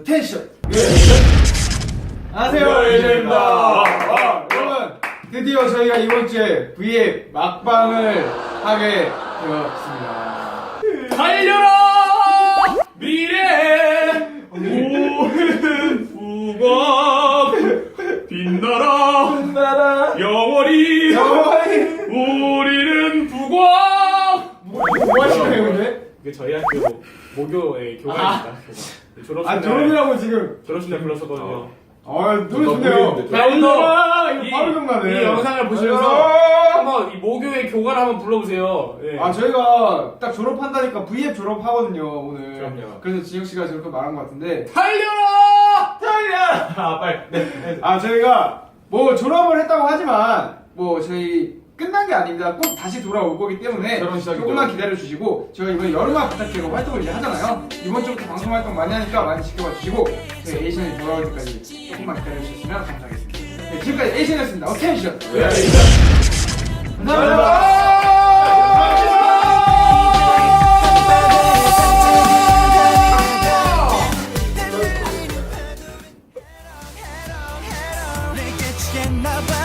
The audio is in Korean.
텐션. 안녕하세요, 네, 예전입니다. 아, 아, 여러분, 드디어 저희가 이번 주에 V앱 막방을 하게 되었습니다. 달려라 미래 오는 북악 빛나라 나라, 영원히 영원히. 우 이게 저희 학교 모교의 교관입니다 교관. 아, 졸업식 날 졸업이라고 지금. 졸업식 날 불렀었거든요 아, 노래 좋네요. 모르겠는데. 야, 자, 이거 이- 바로 기억나네. 이 영상을 보시면서 아, 한번 이 모교의 교관 한번 불러보세요 예. 아 저희가 딱 졸업한다니까 V앱 졸업하거든요 오늘 그럼요. 그래서 지혁 씨가 저렇게 말한 것 같은데 달려라 달려 아 빨리 네. 아 저희가 뭐 졸업을 했다고 하지만 뭐 저희 끝난 게 아닙니다. 꼭 다시 돌아올 거기 때문에 네, 새로운 시작이 조금만 기다려 주시고 저희 이번 여름아 부탁드리고 활동을 이제 하잖아요. 이번 주부터 방송 활동 많이 하니까 많이 지켜봐 주시고 저희 에이션이 돌아올 때까지 조금만 기다려 주시면 감사하겠습니다. 네, 지금까지 에이션이었습니다. 오케이 에이션. 네, 에이션. 감사합니다. 내게 취했나봐